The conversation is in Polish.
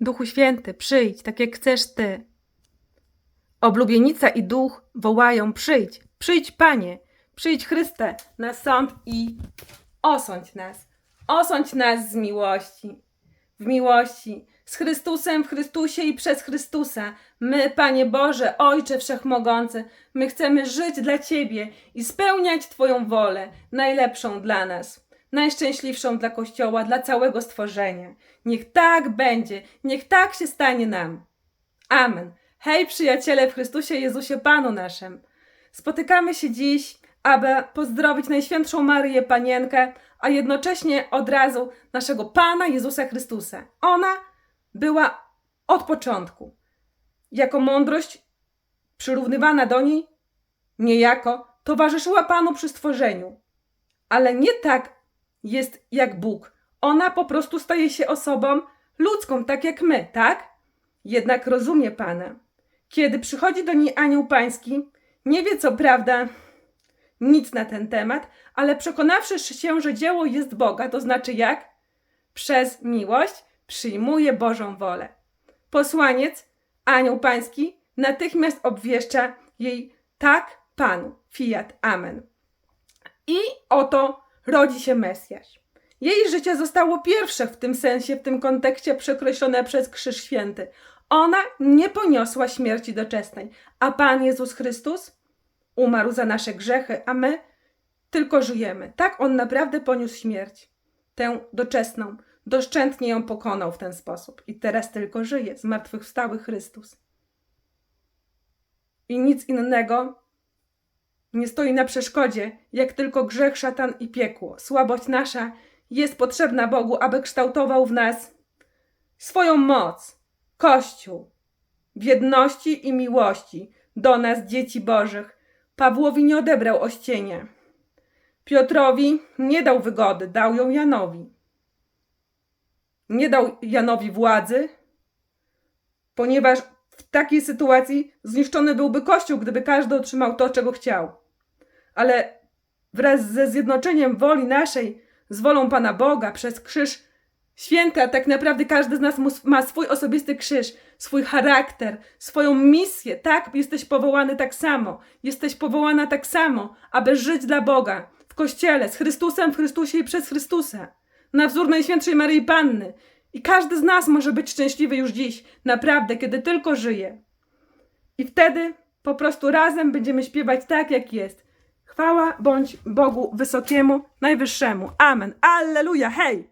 Duchu Święty, przyjdź, tak jak chcesz Ty. Oblubienica i duch wołają: Przyjdź, przyjdź Panie, przyjdź Chryste na sąd i osądź nas. Osądź nas z miłości. W miłości, z Chrystusem, w Chrystusie i przez Chrystusa. My, Panie Boże, Ojcze Wszechmogący, my chcemy żyć dla Ciebie i spełniać Twoją wolę, najlepszą dla nas, najszczęśliwszą dla Kościoła, dla całego stworzenia. Niech tak będzie, niech tak się stanie nam. Amen. Hej, przyjaciele w Chrystusie Jezusie Panu naszym. Spotykamy się dziś, aby pozdrowić Najświętszą Maryję Panienkę, a jednocześnie od razu naszego Pana Jezusa Chrystusa. Ona była od początku. Jako mądrość przyrównywana do niej, niejako towarzyszyła Panu przy stworzeniu. Ale nie tak jest jak Bóg. Ona po prostu staje się osobą ludzką, tak jak my, tak? Jednak rozumie Pana. Kiedy przychodzi do niej anioł pański, nie wie co prawda nic na ten temat, ale przekonawszy się, że dzieło jest Boga, to znaczy jak? Przez miłość przyjmuje Bożą wolę. Posłaniec, anioł pański, natychmiast obwieszcza jej tak, Panu, fiat, amen. I oto rodzi się Mesjasz. Jej życie zostało pierwsze w tym sensie, w tym kontekście przekreślone przez Krzyż Święty. Ona nie poniosła śmierci doczesnej, a Pan Jezus Chrystus umarł za nasze grzechy, a my tylko żyjemy. Tak, On naprawdę poniósł śmierć, tę doczesną, doszczętnie ją pokonał w ten sposób i teraz tylko żyje, zmartwychwstały Chrystus. I nic innego nie stoi na przeszkodzie, jak tylko grzech, szatan i piekło. Słabość nasza jest potrzebna Bogu, aby kształtował w nas swoją moc, Kościół, w jedności i miłości do nas, dzieci Bożych. Pawłowi nie odebrał ościenia. Piotrowi nie dał wygody, dał ją Janowi. Nie dał Janowi władzy, ponieważ w takiej sytuacji zniszczony byłby Kościół, gdyby każdy otrzymał to, czego chciał. Ale wraz ze zjednoczeniem woli naszej z wolą Pana Boga przez krzyż święty, a tak naprawdę każdy z nas ma swój osobisty krzyż, swój charakter, swoją misję. Tak, jesteś powołany tak samo. Jesteś powołana tak samo, aby żyć dla Boga w Kościele, z Chrystusem, w Chrystusie i przez Chrystusa. Na wzór Najświętszej Maryi Panny. I każdy z nas może być szczęśliwy już dziś, naprawdę, kiedy tylko żyje. I wtedy po prostu razem będziemy śpiewać tak, jak jest. Chwała bądź Bogu Wysokiemu, Najwyższemu. Amen. Alleluja, hej!